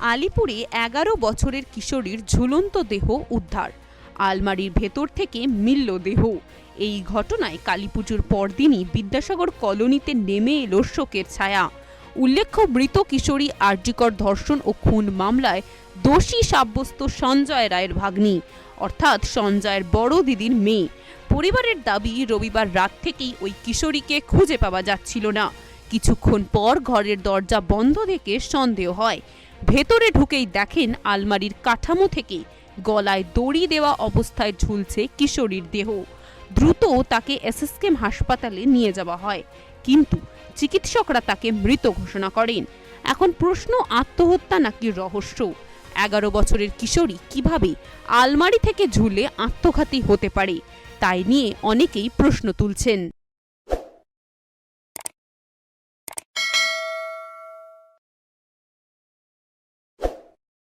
আলিপুরে এগারো বছরের কিশোরীর ঝুলন্ত দেহ উদ্ধার। আলমারির ভেতর থেকে মিলল দেহ। এই ঘটনায় কালীপুজোর পরদিনই বিদ্যাসাগর কলোনিতে নেমে এলো শোকের ছায়া। উল্লেখ্য, মৃত কিশোরী আর্যিকর ধর্ষণ ও খুন মামলায় দোষী সাব্যস্ত সঞ্জয় রায়ের ভাগ্নি, অর্থাৎ সঞ্জয়ের বড় দিদির মেয়ে। পরিবারের দাবি, রবিবার রাত থেকেই ওই কিশোরীকে খুঁজে পাওয়া যাচ্ছিল না। কিছুক্ষণ পর ঘরের দরজা বন্ধ দেখে সন্দেহ হয় ভেতরে ঢুকেই দেখেন আলমারির কাঠামো থেকে গলায় দড়ি দেওয়া অবস্থায় ঝুলছে কিশোরীর দেহ। দ্রুত তাকে এসএসকেম হাসপাতালে নিয়ে যাওয়া হয়, কিন্তু চিকিৎসকরা তাকে মৃত ঘোষণা করেন। এখন প্রশ্ন, আত্মহত্যা নাকি রহস্য? এগারো বছরের কিশোরী কীভাবে আলমারি থেকে ঝুলে আত্মঘাতী হতে পারে? তাই নিয়ে অনেকেই প্রশ্ন তুলছেন।